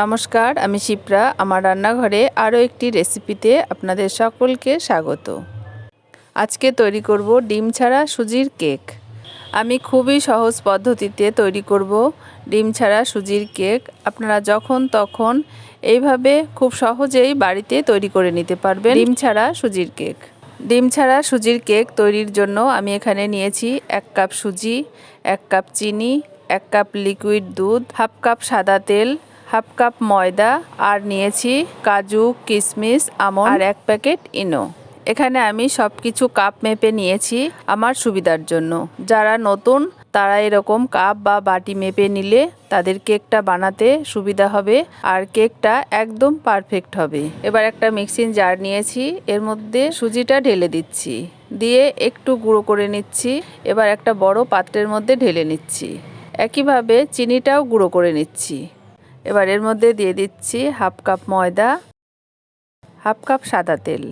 নমস্কার, আমি শিপ্রা। আমার রান্নাঘরে আরও একটি রেসিপিতে আপনাদের সকলকে স্বাগত। আজকে তৈরি করব ডিম ছাড়া সুজির কেক। আমি খুবই সহজ পদ্ধতিতে তৈরি করব ডিম ছাড়া সুজির কেক। আপনারা যখন তখন এইভাবে খুব সহজেই বাড়িতে তৈরি করে নিতে পারবেন ডিম ছাড়া সুজির কেক। ডিম ছাড়া সুজির কেক তৈরির জন্য আমি এখানে নিয়েছি এক কাপ সুজি, এক কাপ চিনি, এক কাপ লিকুইড দুধ, হাফ কাপ সাদা তেল হাফ কাপ ময়দা আর নিয়েছি কাজু কিশমিশ আমন্ড আর এক প্যাকেট ইনো। এখানে আমি সব কিছু কাপ মেপে নিয়েছি আমার সুবিধার জন্য। যারা নতুন, তারা এরকম কাপ বা বাটি মেপে নিলে তাদের কেকটা বানাতে সুবিধা হবে আর কেকটা একদম পারফেক্ট হবে। এবার একটা মিক্সিং জার নিয়েছি, এর মধ্যে সুজিটা ঢেলে দিচ্ছি। দিয়ে একটু গুঁড়ো করে নিচ্ছি, এবার একটা বড় পাত্রের মধ্যে ঢেলে নিচ্ছি। একইভাবে চিনিটাও গুঁড়ো করে নিচ্ছি। এবার এর মধ্যে দিয়ে দিচ্ছি হাফ কাপ ময়দা, হাফ কাপ সাদা তেল।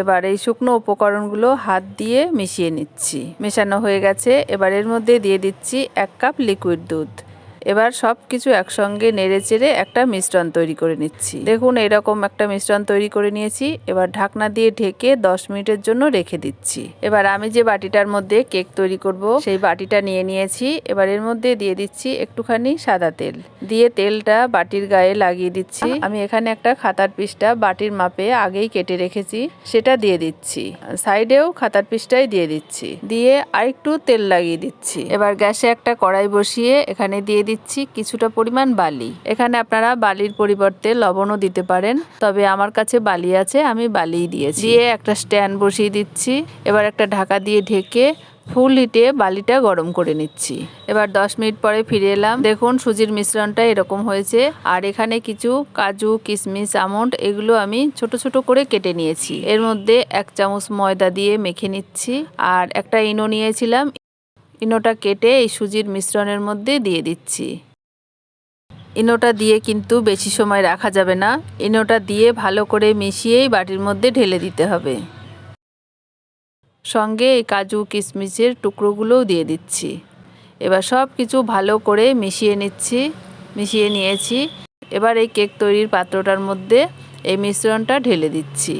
এবার এই শুকনো উপকরণগুলো হাত দিয়ে মিশিয়ে নিচ্ছি। মেশানো হয়ে গেছে। এবার এর মধ্যে দিয়ে দিচ্ছি এক কাপ লিকুইড দুধ। এবার সব কিছু একসঙ্গে নেড়ে চেড়ে একটা মিশ্রণ তৈরি করে নিচ্ছি। দেখুন, এরকম একটা মিশ্রণ তৈরি করে নিয়েছি। এবার ঢাকনা দিয়ে ঢেকে দশ মিনিটের জন্য রেখে দিচ্ছি। এবার আমি যে বাটিটার মধ্যে কেক তৈরি করব, সেই বাটিটা নিয়ে নিয়েছি। এবার এর মধ্যে দিয়ে দিচ্ছি একটুখানি সাদা তেল। দিয়ে তেলটা বাটির গায়ে লাগিয়ে দিচ্ছি। আমি এখানে একটা খাতার পিসটা বাটির মাপে আগেই কেটে রেখেছি, সেটা দিয়ে দিচ্ছি। সাইডেও খাতার পিসটাই দিয়ে দিচ্ছি। দিয়ে আরেকটু তেল লাগিয়ে দিচ্ছি। এবার গ্যাসে একটা কড়াই বসিয়ে এখানে দিয়ে দিচ্ছি কিছুটা পরিমাণ বালি। এখানে আপনারা বালির পরিবর্তে লবণও দিতে পারেন, তবে আমার কাছে বালি আছে, আমি বালিই দিয়েছি। দিয়ে একটা স্ট্যান্ড বসিয়ে দিচ্ছি, এবার একটা ঢাকা দিয়ে ঢেকে ফুল হিটে বালিটা গরম করে নিচ্ছি। এবার দশ মিনিট পরে ফিরে এলাম। দেখুন, সুজির মিশ্রণটা এরকম হয়েছে। আর এখানে কিছু কাজু কিশমিশ আমন্ড এগুলো আমি ছোট ছোট করে কেটে নিয়েছি। এর মধ্যে এক চামচ ময়দা দিয়ে মেখে নিচ্ছি। আর একটা ইনো নিয়েছিলাম ইনোটা কেটে এই সুজির মিশ্রণের মধ্যে দিয়ে দিচ্ছি। ইনোটা দিয়ে কিন্তু বেশি সময় রাখা যাবে না। ইনোটা দিয়ে ভালো করে মিশিয়েই বাটির মধ্যে ঢেলে দিতে হবে। সঙ্গে এই কাজু কিশমিশের টুকরোগুলোও দিয়ে দিচ্ছি। এবার সব কিছু ভালো করে মিশিয়ে নিচ্ছি, মিশিয়ে নিয়েছি। এবার এই কেক তৈরির পাত্রটার মধ্যে এই মিশ্রণটা ঢেলে দিচ্ছি।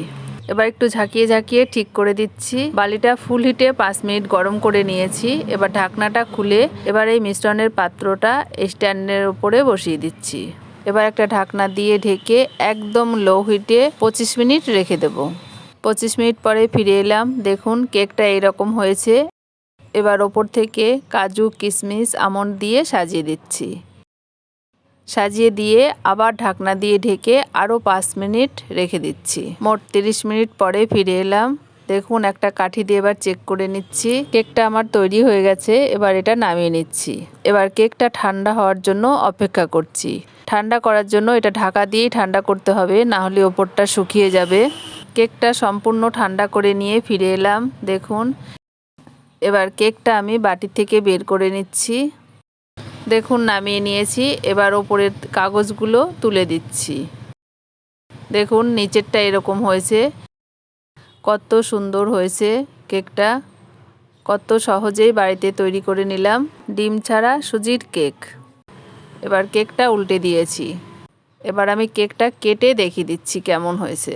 এবার একটু ঝাঁকিয়ে ঝাঁকিয়ে ঠিক করে দিচ্ছি। বালিটা ফুল হিটে পাঁচ মিনিট গরম করে নিয়েছি। এবার ঢাকনাটা খুলে এবার এই মিশ্রণের পাত্রটা স্ট্যান্ডের উপরে বসিয়ে দিচ্ছি। এবার একটা ঢাকনা দিয়ে ঢেকে একদম লো হিটে পঁচিশ মিনিট রেখে দেব। পঁচিশ মিনিট পরে ফিরে এলাম। দেখুন কেকটা এরকম হয়েছে। এবার ওপর থেকে কাজু কিশমিশ আমন্ড দিয়ে সাজিয়ে দিচ্ছি। সাজিয়ে দিয়ে আবার ঢাকনা দিয়ে ঢেকে আরও পাঁচ মিনিট রেখে দিচ্ছি। মোট তিরিশ মিনিট পরে ফিরে এলাম। দেখুন, একটা কাঠি দিয়ে এবার চেক করে নিচ্ছি। কেকটা আমার তৈরি হয়ে গেছে, এবার এটা নামিয়ে নিচ্ছি। এবার কেকটা ঠান্ডা হওয়ার জন্য অপেক্ষা করছি। ঠান্ডা করার জন্য এটা ঢাকা দিয়েই ঠান্ডা করতে হবে, না হলে ওপরটা শুকিয়ে যাবে। কেকটা সম্পূর্ণ ঠান্ডা করে নিয়ে ফিরে এলাম। দেখুন, এবার কেকটা আমি বাটি থেকে বের করে নিচ্ছি। দেখুন, নামিয়ে নিয়েছি। এবার ওপরের কাগজগুলো তুলে দিচ্ছি। দেখুন, নিচেরটা এরকম হয়েছে। কত সুন্দর হয়েছে কেকটা। কত সহজেই বাড়িতে তৈরি করে নিলাম। ডিম ছাড়া সুজির কেক। এবার কেকটা উল্টে দিয়েছি। এবার আমি কেকটা কেটে দেখিয়ে দিচ্ছি কেমন হয়েছে।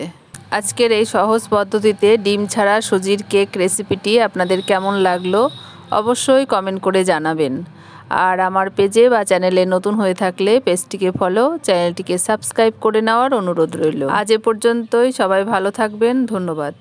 আজকের এই সহজ পদ্ধতিতে ডিম ছাড়া সুজির কেক রেসিপিটি আপনাদের কেমন লাগল অবশ্যই কমেন্ট করে জানাবেন। আর আমার পেজে বা চ্যানেলে নতুন হয়ে থাকলে পেজটিকে ফলো চ্যানেলটিকে সাবস্ক্রাইব করে নেওয়ার অনুরোধ রইল। আজ এ পর্যন্তই, সবাই ভালো থাকবেন, ধন্যবাদ।